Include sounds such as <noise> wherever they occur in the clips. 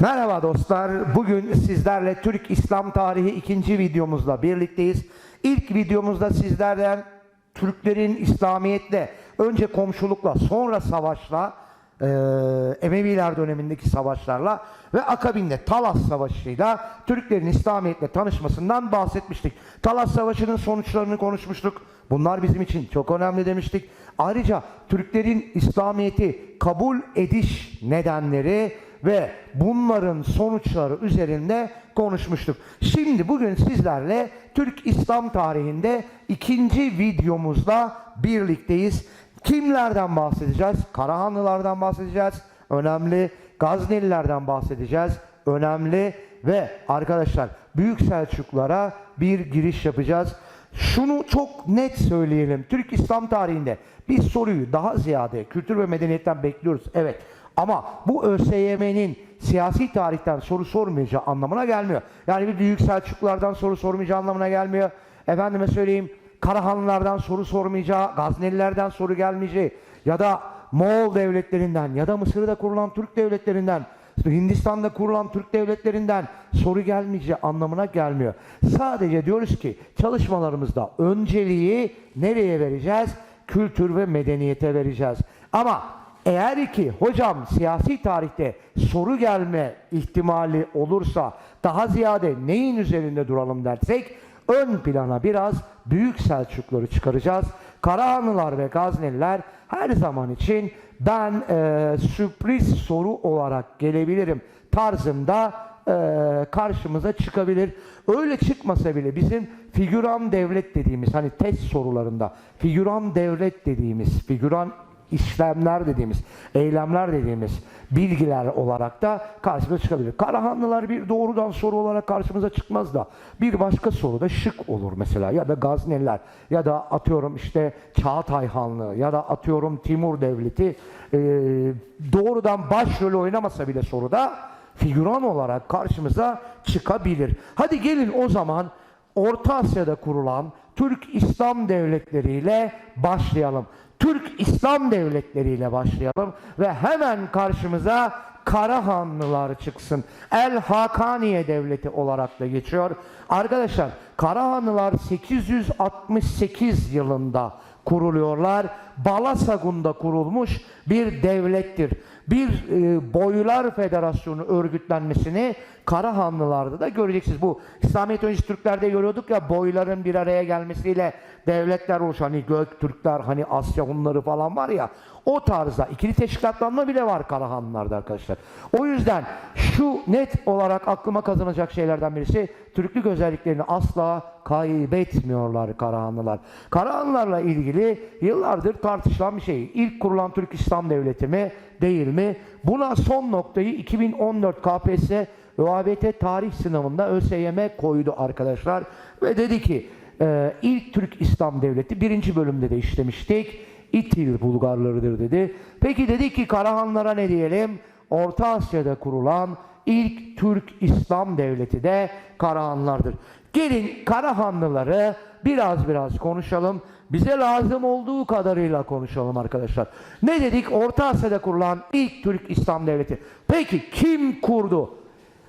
Merhaba dostlar. Bugün sizlerle Türk İslam tarihi ikinci videomuzla birlikteyiz. İlk videomuzda sizlerden Türklerin İslamiyetle önce komşulukla sonra savaşla eee, Emeviler dönemindeki savaşlarla ve akabinde Talas Savaşı'yla Türklerin İslamiyetle tanışmasından bahsetmiştik. Talas Savaşı'nın sonuçlarını konuşmuştuk. Bunlar bizim için çok önemli demiştik. Ayrıca Türklerin İslamiyet'i kabul ediş nedenleri ve bunların sonuçları üzerinde konuşmuştuk. Şimdi bugün sizlerle Türk İslam tarihinde ikinci videomuzla birlikteyiz. Kimlerden bahsedeceğiz? Karahanlılardan bahsedeceğiz. Önemli. Gaznelilerden bahsedeceğiz. Önemli. Ve arkadaşlar Büyük Selçuklara bir giriş yapacağız. Şunu çok net söyleyelim. Türk İslam tarihinde bir soruyu daha ziyade kültür ve medeniyetten bekliyoruz. Evet. Ama bu ÖSYM'nin siyasi tarihten soru sormayacağı anlamına gelmiyor. Yani bir Büyük Selçuklulardan soru sormayacağı anlamına gelmiyor. Efendime söyleyeyim Karahanlılardan soru sormayacağı, Gaznelilerden soru gelmeyeceği ya da Moğol devletlerinden ya da Mısır'da kurulan Türk devletlerinden Hindistan'da kurulan Türk devletlerinden soru gelmeyeceği anlamına gelmiyor. Sadece diyoruz ki çalışmalarımızda önceliği nereye vereceğiz? Kültür ve medeniyete vereceğiz. Ama eğer ki hocam siyasi tarihte soru gelme ihtimali olursa daha ziyade neyin üzerinde duralım dersek ön plana biraz Büyük Selçukluları çıkaracağız. Karahanlılar ve Gazneliler her zaman için ben e, sürpriz soru olarak gelebilirim tarzında e, karşımıza çıkabilir. Öyle çıkmasa bile bizim figüran devlet dediğimiz hani test sorularında figüran devlet dediğimiz figüran işlemler dediğimiz, eylemler dediğimiz bilgiler olarak da karşımıza çıkabilir. Karahanlılar bir doğrudan soru olarak karşımıza çıkmaz da bir başka soru da şık olur mesela ya da Gazneliler ya da atıyorum işte Çağatay Hanlığı ya da atıyorum Timur Devleti e, doğrudan başrol oynamasa bile soruda figüran olarak karşımıza çıkabilir. Hadi gelin o zaman Orta Asya'da kurulan Türk İslam devletleriyle başlayalım. Türk İslam devletleriyle başlayalım ve hemen karşımıza Karahanlılar çıksın. El Hakaniye devleti olarak da geçiyor. Arkadaşlar Karahanlılar 868 yılında kuruluyorlar. Balasagun'da kurulmuş bir devlettir. Bir e, boylar federasyonu örgütlenmesini Karahanlılarda da göreceksiniz. Bu İslamiyet öncesi Türklerde görüyorduk ya boyların bir araya gelmesiyle devletler oluşan hani Göktürkler hani Asya Hunları falan var ya o tarzda ikili teşkilatlanma bile var Karahanlılarda arkadaşlar. O yüzden şu net olarak aklıma kazanacak şeylerden birisi Türklük özelliklerini asla kaybetmiyorlar Karahanlılar. Karahanlılarla ilgili yıllardır tartışılan bir şey. İlk kurulan Türk İslam Devleti mi değil mi? Buna son noktayı 2014 KPSS ÖABT tarih sınavında ÖSYM koydu arkadaşlar. Ve dedi ki e, ilk Türk İslam Devleti birinci bölümde de işlemiştik. İtil Bulgarlarıdır dedi. Peki dedi ki Karahanlara ne diyelim? Orta Asya'da kurulan ilk Türk İslam Devleti de Karahanlardır. Gelin Karahanlıları biraz biraz konuşalım. Bize lazım olduğu kadarıyla konuşalım arkadaşlar. Ne dedik? Orta Asya'da kurulan ilk Türk İslam Devleti. Peki kim kurdu?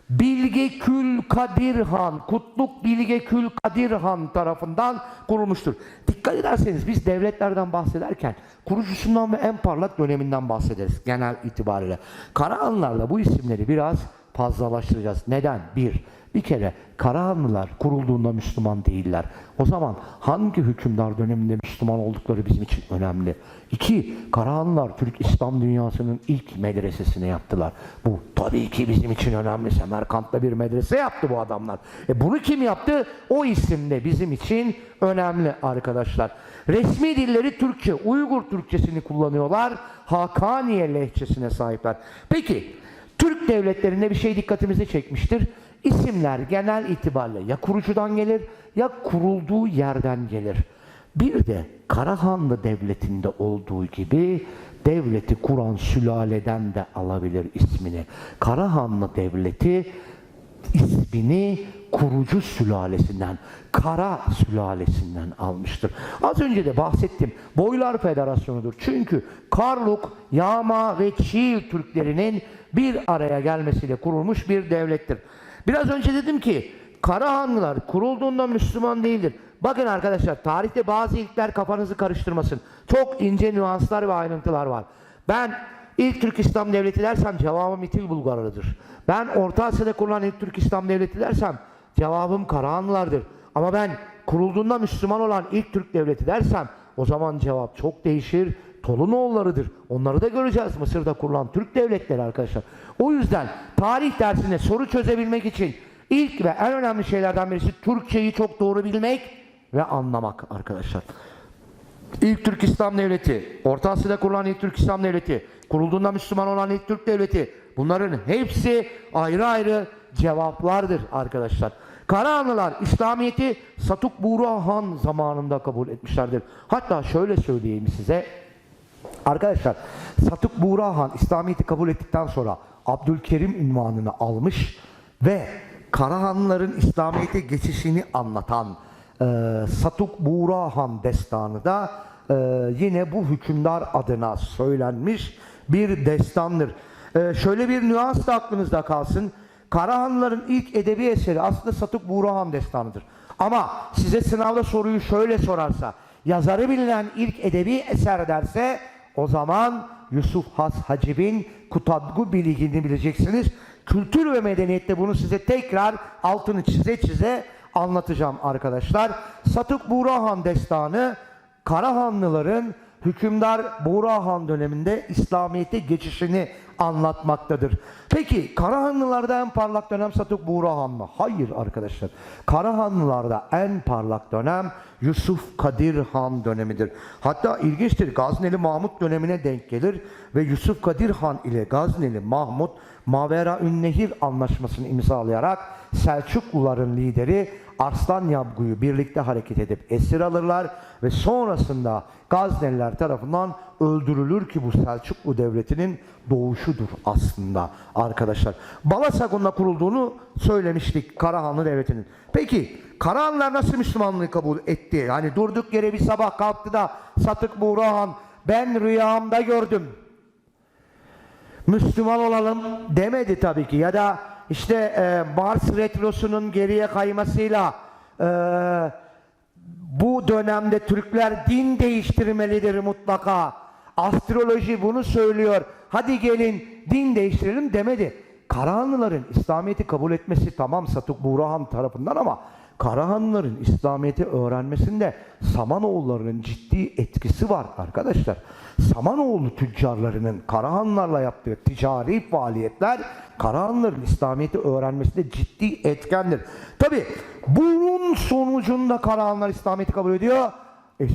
Bilge Kül Kadir Han, Kutluk Bilge Kül Kadir Han tarafından kurulmuştur. Dikkat ederseniz biz devletlerden bahsederken kurucusundan ve en parlak döneminden bahsederiz genel itibariyle. Karahanlılarla bu isimleri biraz fazlalaştıracağız. Neden? Bir, bir kere Karahanlılar kurulduğunda Müslüman değiller. O zaman hangi hükümdar döneminde Müslüman oldukları bizim için önemli. İki, Karahanlılar Türk İslam dünyasının ilk medresesini yaptılar. Bu tabii ki bizim için önemli. Semerkant'ta bir medrese yaptı bu adamlar. E bunu kim yaptı? O isim de bizim için önemli arkadaşlar. Resmi dilleri Türkçe, Uygur Türkçesini kullanıyorlar. Hakaniye lehçesine sahipler. Peki, Türk devletlerinde bir şey dikkatimizi çekmiştir. İsimler genel itibariyle ya kurucudan gelir ya kurulduğu yerden gelir. Bir de Karahanlı Devleti'nde olduğu gibi devleti kuran sülaleden de alabilir ismini. Karahanlı Devleti ismini kurucu sülalesinden, Kara sülalesinden almıştır. Az önce de bahsettim. Boylar Federasyonu'dur. Çünkü Karluk, Yağma ve Çiğ Türklerinin bir araya gelmesiyle kurulmuş bir devlettir. Biraz önce dedim ki Karahanlılar kurulduğunda Müslüman değildir. Bakın arkadaşlar tarihte bazı ilkler kafanızı karıştırmasın. Çok ince nüanslar ve ayrıntılar var. Ben ilk Türk İslam Devleti dersem cevabım İtil Bulgarlıdır. Ben Orta Asya'da kurulan ilk Türk İslam Devleti dersem cevabım Karahanlılardır. Ama ben kurulduğunda Müslüman olan ilk Türk Devleti dersem o zaman cevap çok değişir. Tolunoğullarıdır. Onları da göreceğiz Mısır'da kurulan Türk devletleri arkadaşlar. O yüzden tarih dersinde soru çözebilmek için ilk ve en önemli şeylerden birisi Türkçeyi çok doğru bilmek ve anlamak arkadaşlar. İlk Türk İslam Devleti, Orta Asya'da kurulan ilk Türk İslam Devleti, kurulduğunda Müslüman olan ilk Türk Devleti, bunların hepsi ayrı ayrı cevaplardır arkadaşlar. Karahanlılar İslamiyet'i Satuk Buğra Han zamanında kabul etmişlerdir. Hatta şöyle söyleyeyim size. Arkadaşlar Satuk Buğra Han İslamiyet'i kabul ettikten sonra Abdülkerim ünvanını almış ve Karahanlıların İslamiyet'e geçişini anlatan e, Satuk Buğra Han destanı da e, yine bu hükümdar adına söylenmiş bir destandır. E, şöyle bir nüans da aklınızda kalsın. Karahanlıların ilk edebi eseri aslında Satuk Buğra Han destanıdır. Ama size sınavda soruyu şöyle sorarsa, yazarı bilinen ilk edebi eser derse o zaman Yusuf Has Hacib'in Kutadgu Biligini bileceksiniz. Kültür ve medeniyette bunu size tekrar altını çize çize anlatacağım arkadaşlar. Satuk Buğrahan destanı Karahanlıların hükümdar Buğrahan döneminde İslamiyet'e geçişini anlatmaktadır. Peki Karahanlılarda en parlak dönem Satuk Buğrahan mı? Hayır arkadaşlar. Karahanlılarda en parlak dönem Yusuf Kadir Han dönemidir. Hatta ilginçtir Gazneli Mahmut dönemine denk gelir ve Yusuf Kadir Han ile Gazneli Mahmut Mavera Ünnehir anlaşmasını imzalayarak Selçukluların lideri Arslan Yabgu'yu birlikte hareket edip esir alırlar ve sonrasında Gazneliler tarafından öldürülür ki bu Selçuklu devletinin doğuşudur aslında arkadaşlar. Balasagun'la kurulduğunu söylemiştik Karahanlı devletinin. Peki Karahanlılar nasıl Müslümanlığı kabul etti? Yani durduk yere bir sabah kalktı da Satık Buğrahan ben rüyamda gördüm. Müslüman olalım demedi tabii ki. Ya da işte e, Mars retrosunun geriye kaymasıyla e, bu dönemde Türkler din değiştirmelidir mutlaka. Astroloji bunu söylüyor. Hadi gelin din değiştirelim demedi. Karahanlıların İslamiyet'i kabul etmesi tamam Satuk Buğrahan tarafından ama Karahanlıların İslamiyet'i öğrenmesinde Samanoğullarının ciddi etkisi var arkadaşlar. Samanoğlu tüccarlarının Karahanlarla yaptığı ticari faaliyetler Karahanlıların İslamiyet'i öğrenmesinde ciddi etkendir. Tabi bunun sonucunda Karahanlar İslamiyet'i kabul ediyor. E,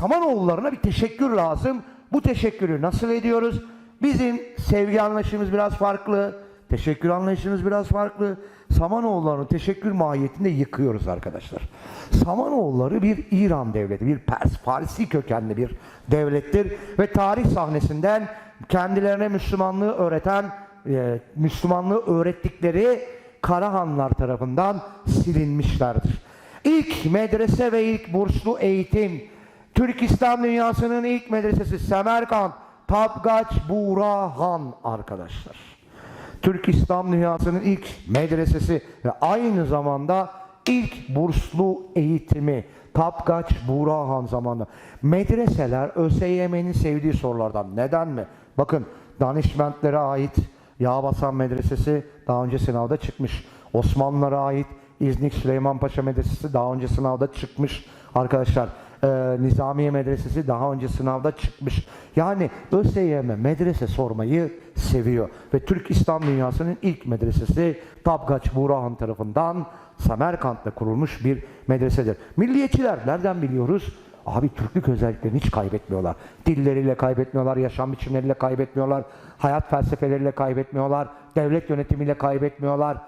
Samanoğullarına bir teşekkür lazım. Bu teşekkürü nasıl ediyoruz? Bizim sevgi anlayışımız biraz farklı. Teşekkür anlayışımız biraz farklı. Samanoğullarını teşekkür mahiyetinde yıkıyoruz arkadaşlar. Samanoğulları bir İran devleti, bir Pers, Farsi kökenli bir devlettir ve tarih sahnesinden kendilerine Müslümanlığı öğreten, e, Müslümanlığı öğrettikleri Karahanlar tarafından silinmişlerdir. İlk medrese ve ilk burslu eğitim, Türk İslam dünyasının ilk medresesi Semerkant, Tabgaç Buğrahan arkadaşlar. Türk İslam dünyasının ilk medresesi ve aynı zamanda ilk burslu eğitimi Tapkaç Buğrahan zamanında. Medreseler ÖSYM'nin sevdiği sorulardan. Neden mi? Bakın danışmentlere ait Yağbasan Medresesi daha önce sınavda çıkmış. Osmanlılara ait İznik Süleyman Paşa Medresesi daha önce sınavda çıkmış. Arkadaşlar e, Nizamiye Medresesi daha önce sınavda çıkmış. Yani ÖSYM medrese sormayı seviyor. Ve Türk İslam dünyasının ilk medresesi Tabgaç Buğrahan tarafından Samerkant'ta kurulmuş bir medresedir. Milliyetçiler nereden biliyoruz? Abi Türklük özelliklerini hiç kaybetmiyorlar. Dilleriyle kaybetmiyorlar, yaşam biçimleriyle kaybetmiyorlar, hayat felsefeleriyle kaybetmiyorlar, devlet yönetimiyle kaybetmiyorlar.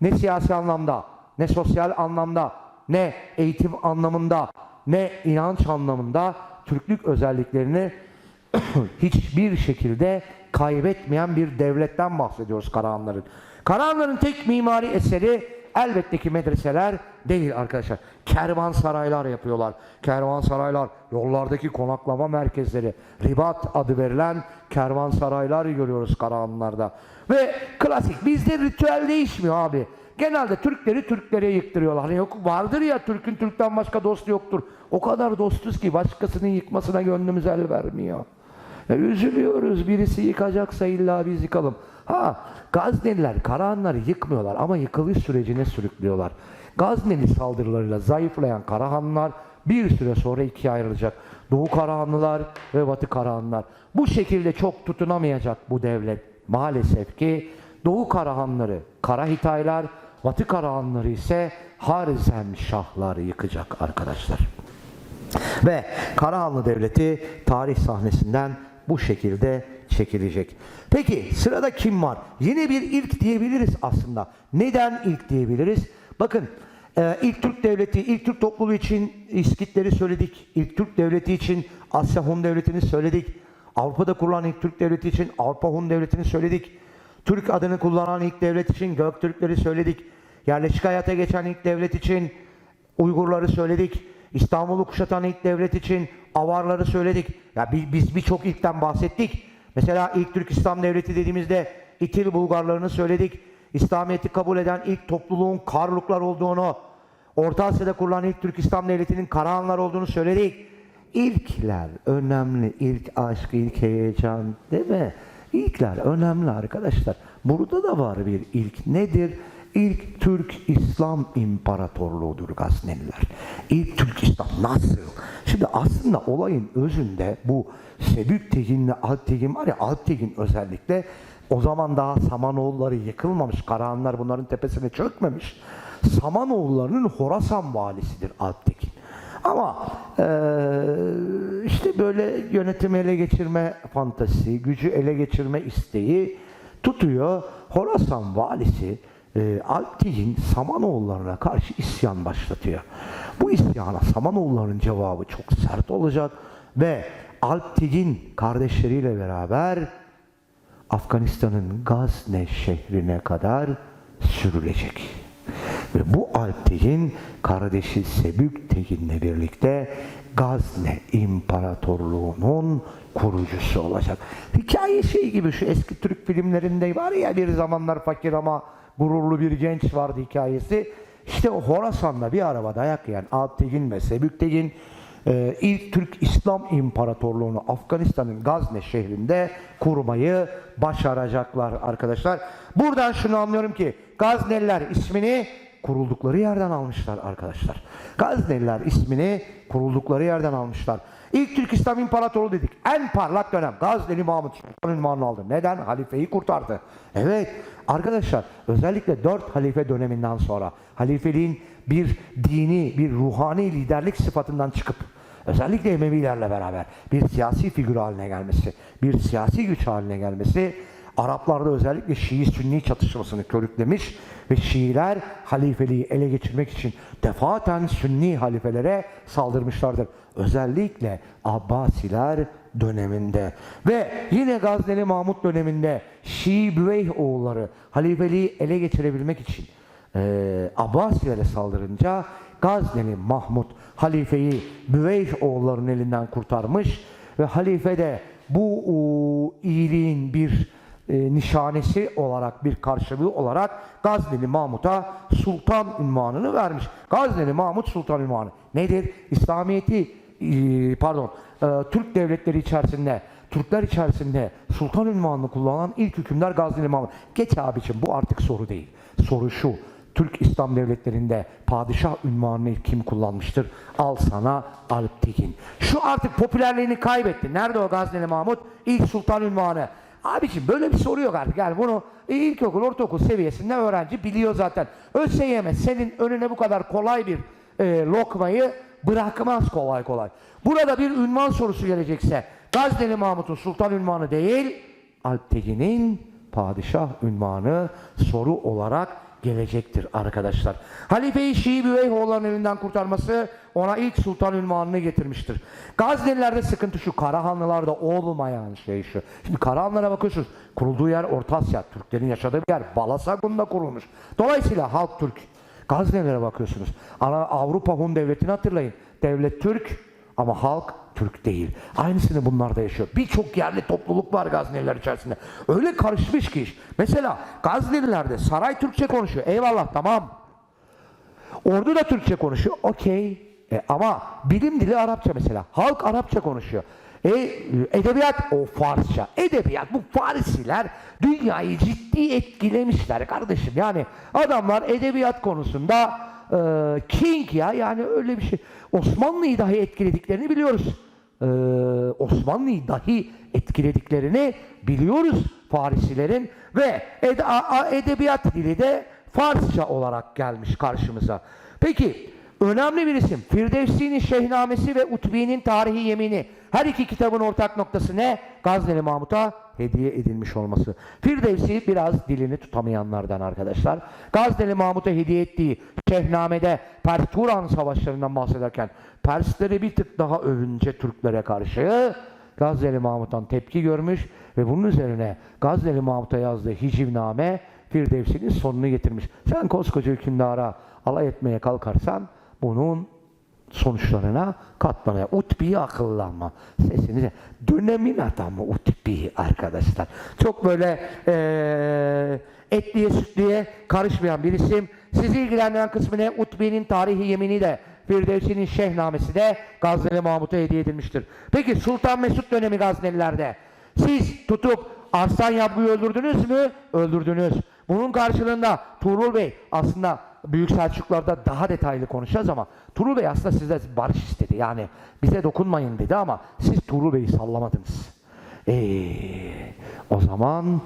Ne siyasi anlamda, ne sosyal anlamda, ne eğitim anlamında, ne inanç anlamında Türklük özelliklerini <clears throat> hiçbir şekilde kaybetmeyen bir devletten bahsediyoruz Karahanların. Karahanların tek mimari eseri elbette ki medreseler değil arkadaşlar. Kervansaraylar yapıyorlar. Kervansaraylar, yollardaki konaklama merkezleri, ribat adı verilen kervansaraylar görüyoruz Karahanlılar'da. Ve klasik bizde ritüel değişmiyor abi. Genelde Türkleri Türklere yıktırıyorlar. Hani yok vardır ya Türk'ün Türk'ten başka dostu yoktur. O kadar dostuz ki başkasının yıkmasına gönlümüz el vermiyor. Ya üzülüyoruz. Birisi yıkacaksa illa biz yıkalım. Ha, Gazneliler Karahanları yıkmıyorlar ama yıkılış sürecine sürüklüyorlar. Gazneli saldırılarıyla zayıflayan Karahanlılar bir süre sonra ikiye ayrılacak. Doğu Karahanlılar ve Batı Karahanlılar. Bu şekilde çok tutunamayacak bu devlet. Maalesef ki Doğu Karahanları Karahitaylar, Batı Karahanları ise Harizm Şahlar yıkacak arkadaşlar. Ve Karahanlı Devleti tarih sahnesinden bu şekilde çekilecek. Peki sırada kim var? Yine bir ilk diyebiliriz aslında. Neden ilk diyebiliriz? Bakın e, ilk Türk Devleti, ilk Türk topluluğu için İskitleri söyledik. İlk Türk Devleti için Asya Hun Devleti'ni söyledik. Avrupa'da kurulan ilk Türk Devleti için Avrupa Hun Devleti'ni söyledik. Türk adını kullanan ilk devlet için Göktürkleri söyledik. Yerleşik hayata geçen ilk devlet için Uygurları söyledik. İstanbul'u kuşatan ilk devlet için Avarları söyledik. Ya bi- biz birçok ilkten bahsettik. Mesela ilk Türk İslam Devleti dediğimizde İtil Bulgarlarını söyledik. İslamiyet'i kabul eden ilk topluluğun Karluklar olduğunu, Orta Asya'da kurulan ilk Türk İslam Devleti'nin Karahanlar olduğunu söyledik. İlkler önemli. İlk aşk, ilk heyecan değil mi? İlkler önemli arkadaşlar. Burada da var bir ilk. Nedir? İlk Türk İslam İmparatorluğu'dur Gazneliler. İlk Türk İslam nasıl? Şimdi aslında olayın özünde bu Sebüktegin'le Alptegin var ya Alptegin özellikle o zaman daha Samanoğulları yıkılmamış. Karahanlar bunların tepesine çökmemiş. Samanoğullarının Horasan valisidir Alptegin. Ama eee, işte böyle yönetimi ele geçirme fantazisi, gücü ele geçirme isteği tutuyor. Horasan valisi e, Alptigin Samanoğullarına karşı isyan başlatıyor. Bu isyana Samanoğullarının cevabı çok sert olacak ve Alptigin kardeşleriyle beraber Afganistan'ın Gazne şehrine kadar sürülecek. Ve bu Alptegin kardeşi Sebük Tegin'le birlikte Gazne İmparatorluğu'nun kurucusu olacak. Hikaye şey gibi şu eski Türk filmlerinde var ya bir zamanlar fakir ama gururlu bir genç vardı hikayesi. İşte o Horasan'da bir araba dayak yiyen Alptegin ve Sebük Tegin e, ilk Türk İslam İmparatorluğunu Afganistan'ın Gazne şehrinde kurmayı başaracaklar arkadaşlar. Buradan şunu anlıyorum ki Gazneliler ismini kuruldukları yerden almışlar arkadaşlar. Gazneliler ismini kuruldukları yerden almışlar. İlk Türk İslam İmparatorluğu dedik. En parlak dönem. Gazneli Mahmut Sultan ünvanını aldı. Neden? Halifeyi kurtardı. Evet arkadaşlar özellikle dört halife döneminden sonra halifeliğin bir dini, bir ruhani liderlik sıfatından çıkıp özellikle Emevilerle beraber bir siyasi figür haline gelmesi, bir siyasi güç haline gelmesi Araplarda özellikle Şii-Sünni çatışmasını körüklemiş ve Şiiler halifeliği ele geçirmek için defaten Sünni halifelere saldırmışlardır. Özellikle Abbasiler döneminde ve yine Gazneli Mahmut döneminde Şii Büveyh oğulları halifeliği ele geçirebilmek için e, Abbasilere saldırınca Gazneli Mahmut halifeyi Büveyh oğullarının elinden kurtarmış ve halife de bu iyiliğin bir e, nişanesi olarak bir karşılığı olarak Gazneli Mahmut'a sultan ünvanını vermiş. Gazneli Mahmut sultan ünvanı nedir? İslamiyeti e, pardon e, Türk devletleri içerisinde Türkler içerisinde sultan ünvanını kullanan ilk hükümdar Gazneli Mahmut. Geç abicim bu artık soru değil. Soru şu. Türk İslam devletlerinde padişah ünvanını kim kullanmıştır? Al sana Alptekin. Şu artık popülerliğini kaybetti. Nerede o Gazneli Mahmut? İlk sultan ünvanı. Abiciğim böyle bir soru yok artık. Yani bunu ilkokul, ortaokul seviyesinde öğrenci biliyor zaten. ÖSYM senin önüne bu kadar kolay bir e, lokmayı bırakmaz kolay kolay. Burada bir ünvan sorusu gelecekse Gazneli Mahmut'un sultan ünvanı değil, Alptekin'in padişah ünvanı soru olarak gelecektir arkadaşlar. Halife-i Şii Büveyhoğulların elinden kurtarması ona ilk sultan ünvanını getirmiştir. Gaznelilerde sıkıntı şu, Karahanlılarda olmayan şey şu. Şimdi Karahanlılara bakıyorsunuz, kurulduğu yer Orta Asya, Türklerin yaşadığı bir yer, Balasagun'da kurulmuş. Dolayısıyla halk Türk. Gaznelere bakıyorsunuz. Avrupa Hun Devleti'ni hatırlayın. Devlet Türk ama halk Türk değil. Aynısını bunlar da yaşıyor. Birçok yerli topluluk var Gazneliler içerisinde. Öyle karışmış ki iş. Mesela Gaznelilerde saray Türkçe konuşuyor. Eyvallah tamam. Ordu da Türkçe konuşuyor. Okey. E, ama bilim dili Arapça mesela. Halk Arapça konuşuyor. E, edebiyat o Farsça. Edebiyat bu Farisiler dünyayı ciddi etkilemişler kardeşim. Yani adamlar edebiyat konusunda e, king ya yani öyle bir şey. Osmanlı'yı dahi etkilediklerini biliyoruz. E, Osmanlı'yı dahi etkilediklerini biliyoruz Farisilerin ve ed- edebiyat dili de Farsça olarak gelmiş karşımıza. Peki önemli bir isim. Firdevsi'nin Şehnamesi ve Utbi'nin Tarihi Yemini. Her iki kitabın ortak noktası ne? Gazneli Mahmut'a hediye edilmiş olması. Firdevsi biraz dilini tutamayanlardan arkadaşlar. Gazneli Mahmut'a hediye ettiği Şehname'de Pers-Turan savaşlarından bahsederken Persleri bir tık daha övünce Türklere karşı Gazneli Mahmut'tan tepki görmüş ve bunun üzerine Gazneli Mahmut'a yazdığı hicivname Firdevsi'nin sonunu getirmiş. Sen koskoca hükümdara alay etmeye kalkarsan bunun sonuçlarına katlanıyor. Utbi'yi akıllanma. Sesinize. Dönemin adamı Utbi arkadaşlar. Çok böyle eee etliye sütlüye karışmayan bir isim. Sizi ilgilendiren kısmı ne? Utbi'nin tarihi yemini de Firdevsi'nin şehnamesi de Gazneli Mahmut'a hediye edilmiştir. Peki Sultan Mesut dönemi Gaznelilerde siz tutup Arslan Yabgu'yu öldürdünüz mü? Öldürdünüz. Bunun karşılığında Tuğrul Bey aslında Büyük Selçuklularda daha detaylı konuşacağız ama Tuğrul Bey aslında size barış istedi. Yani bize dokunmayın dedi ama siz Tuğrul Bey'i sallamadınız. Eee o zaman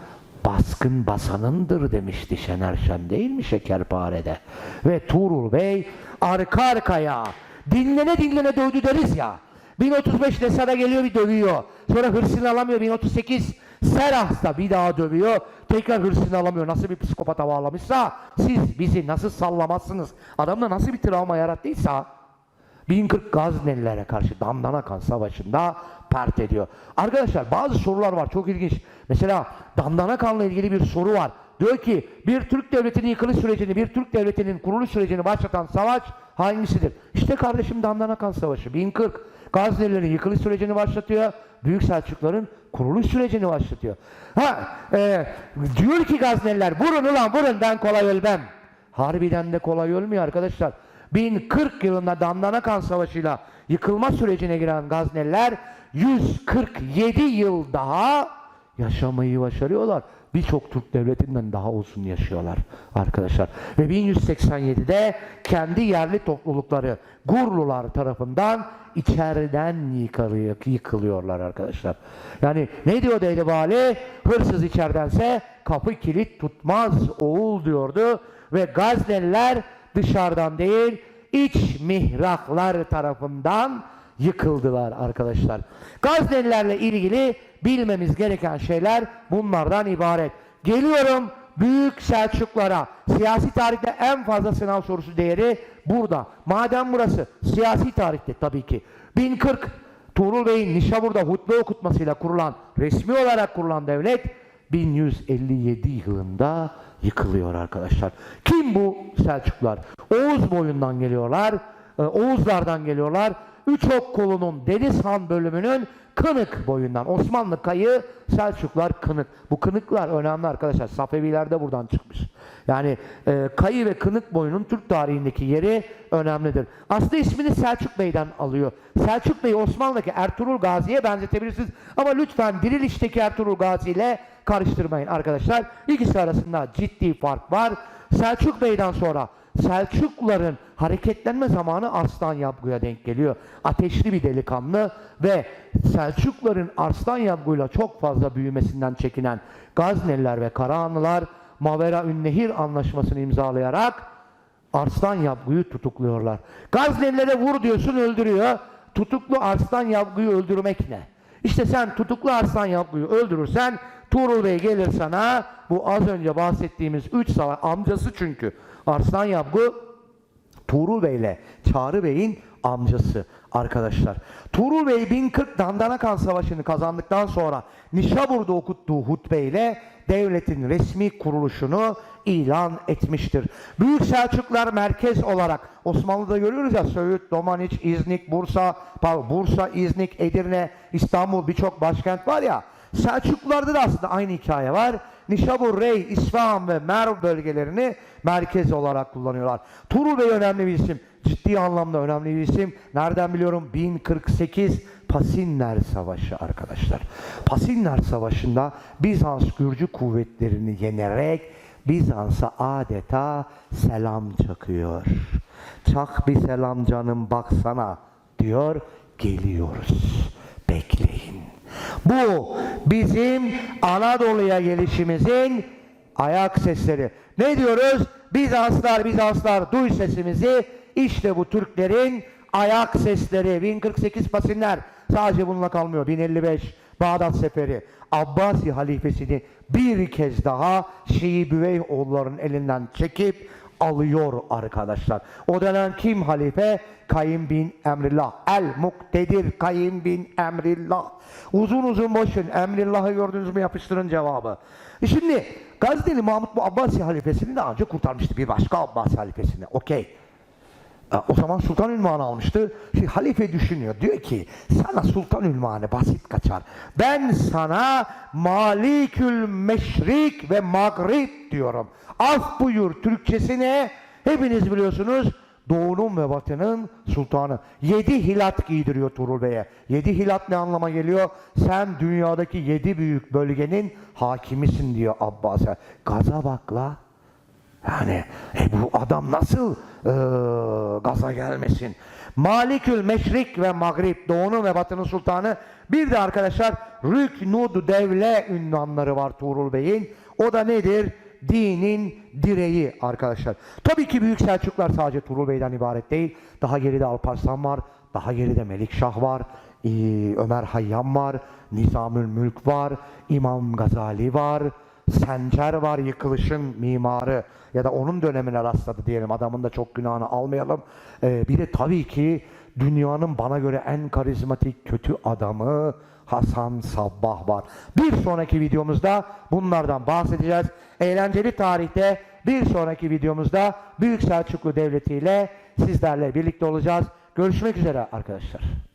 baskın basanındır demişti Şener Şen değil mi Şekerpare'de? Ve Tuğrul Bey arka arkaya dinlene dinlene dövdü deriz ya. 1035 Nesara geliyor bir dövüyor. Sonra hırsını alamıyor 1038 Serah'ta bir daha dövüyor. Tekrar hırsını alamıyor. Nasıl bir psikopata bağlamışsa siz bizi nasıl sallamazsınız? Adamda nasıl bir travma yarattıysa 1040 Gaznelilere karşı Dandanakan Savaşı'nda pert ediyor. Arkadaşlar bazı sorular var çok ilginç. Mesela Dandanakan'la ilgili bir soru var. Diyor ki bir Türk devletinin yıkılış sürecini, bir Türk devletinin kuruluş sürecini başlatan savaş hangisidir? İşte kardeşim Dandanakan Savaşı 1040. Gaznelilerin yıkılış sürecini başlatıyor. Büyük Selçukların kuruluş sürecini başlatıyor. Ha, e, diyor ki Gazneliler vurun ulan vurun ben kolay ölmem. Harbiden de kolay ölmüyor arkadaşlar. 1040 yılında Dandanakan Savaşı'yla yıkılma sürecine giren Gazneliler 147 yıl daha yaşamayı başarıyorlar. Birçok Türk devletinden daha uzun yaşıyorlar arkadaşlar. Ve 1187'de kendi yerli toplulukları Gurlular tarafından içeriden yıkılıyor, yıkılıyorlar arkadaşlar. Yani ne diyor Deyli Vali? Hırsız içeridense kapı kilit tutmaz oğul diyordu. Ve Gazneliler dışarıdan değil iç mihraklar tarafından yıkıldılar arkadaşlar. Gaznelilerle ilgili bilmemiz gereken şeyler bunlardan ibaret. Geliyorum Büyük Selçuklara. Siyasi tarihte en fazla sınav sorusu değeri burada. Madem burası siyasi tarihte tabii ki. 1040 Tuğrul Bey'in Nişabur'da hutbe okutmasıyla kurulan, resmi olarak kurulan devlet 1157 yılında yıkılıyor arkadaşlar. Kim bu Selçuklar? Oğuz boyundan geliyorlar. e, Oğuzlardan geliyorlar. Üç ok kolunun Deniz bölümünün Kınık boyundan. Osmanlı kayı Selçuklar Kınık. Bu Kınıklar önemli arkadaşlar. Safeviler de buradan çıkmış. Yani e, kayı ve Kınık boyunun Türk tarihindeki yeri önemlidir. Aslında ismini Selçuk Bey'den alıyor. Selçuk Bey Osmanlı'daki Ertuğrul Gazi'ye benzetebilirsiniz. Ama lütfen Diriliş'teki Ertuğrul Gazi ile karıştırmayın arkadaşlar. İkisi arasında ciddi fark var. Selçuk Bey'den sonra Selçukluların hareketlenme zamanı Arslan Yabgu'ya denk geliyor. Ateşli bir delikanlı ve Selçukluların Arslan Yabgu'yla çok fazla büyümesinden çekinen Gazneliler ve Karahanlılar Mavera Ünnehir anlaşmasını imzalayarak Arslan Yabgu'yu tutukluyorlar. Gaznelilere vur diyorsun öldürüyor. Tutuklu Arslan Yabgu'yu öldürmek ne? İşte sen tutuklu Arslan Yabgu'yu öldürürsen Tuğrul Bey gelir sana bu az önce bahsettiğimiz üç savaş amcası çünkü Arslan Yabgu Tuğrul Bey ile Çağrı Bey'in amcası arkadaşlar. Tuğrul Bey 1040 Dandanakan Savaşı'nı kazandıktan sonra Nişabur'da okuttuğu hutbeyle devletin resmi kuruluşunu ilan etmiştir. Büyük Selçuklar merkez olarak Osmanlı'da görüyoruz ya Söğüt, Domaniç, İznik, Bursa, Bursa, İznik, Edirne, İstanbul birçok başkent var ya. Selçuklularda da aslında aynı hikaye var. Nişabur, Rey, İsfahan ve Merv bölgelerini merkez olarak kullanıyorlar. Tuğrul Bey önemli bir isim. Ciddi anlamda önemli bir isim. Nereden biliyorum? 1048 Pasinler Savaşı arkadaşlar. Pasinler Savaşı'nda Bizans Gürcü kuvvetlerini yenerek Bizans'a adeta selam çakıyor. Çak bir selam canım baksana diyor. Geliyoruz. Bekleyin. Bu bizim Anadolu'ya gelişimizin ayak sesleri. Ne diyoruz? Bizanslar, Bizanslar duy sesimizi. İşte bu Türklerin ayak sesleri. 1048 pasinler. Sadece bununla kalmıyor. 1055 Bağdat Seferi. Abbasi halifesini bir kez daha Şii Büveyhoğulların elinden çekip alıyor arkadaşlar. O dönem kim halife? Kayın bin Emrillah. El Muktedir Kayın bin Emrillah. Uzun uzun boşun. Emrillah'ı gördünüz mü yapıştırın cevabı. E Şimdi Gazneli Mahmut bu Abbasi halifesini daha önce kurtarmıştı. Bir başka Abbasi halifesini. Okey. E, O zaman sultan ünvanı almıştı. Şimdi halife düşünüyor. Diyor ki sana sultan ünvanı basit kaçar. Ben sana Malikül Meşrik ve Magrib diyorum. Af buyur Türkçesine hepiniz biliyorsunuz doğunun ve batının sultanı. Yedi hilat giydiriyor Tuğrul Bey'e. Yedi hilat ne anlama geliyor? Sen dünyadaki yedi büyük bölgenin hakimisin diyor Abbas'a. Gaza bak la. Yani e, bu adam nasıl e, gaza gelmesin? Malikül Meşrik ve Magrib, Doğu'nun ve Batı'nın sultanı. Bir de arkadaşlar Rüknud Devle ünvanları var Tuğrul Bey'in. O da nedir? Dinin direği arkadaşlar. Tabii ki Büyük Selçuklar sadece Tuğrul Bey'den ibaret değil. Daha geride Alparslan var. Daha geride Melikşah var. Ömer Hayyam var. Nizamül Mülk var. İmam Gazali var. Sencer var yıkılışın mimarı ya da onun dönemine rastladı diyelim adamın da çok günahını almayalım. Ee, bir de tabii ki dünyanın bana göre en karizmatik kötü adamı Hasan Sabbah var. Bir sonraki videomuzda bunlardan bahsedeceğiz. Eğlenceli tarihte bir sonraki videomuzda Büyük Selçuklu Devleti ile sizlerle birlikte olacağız. Görüşmek üzere arkadaşlar.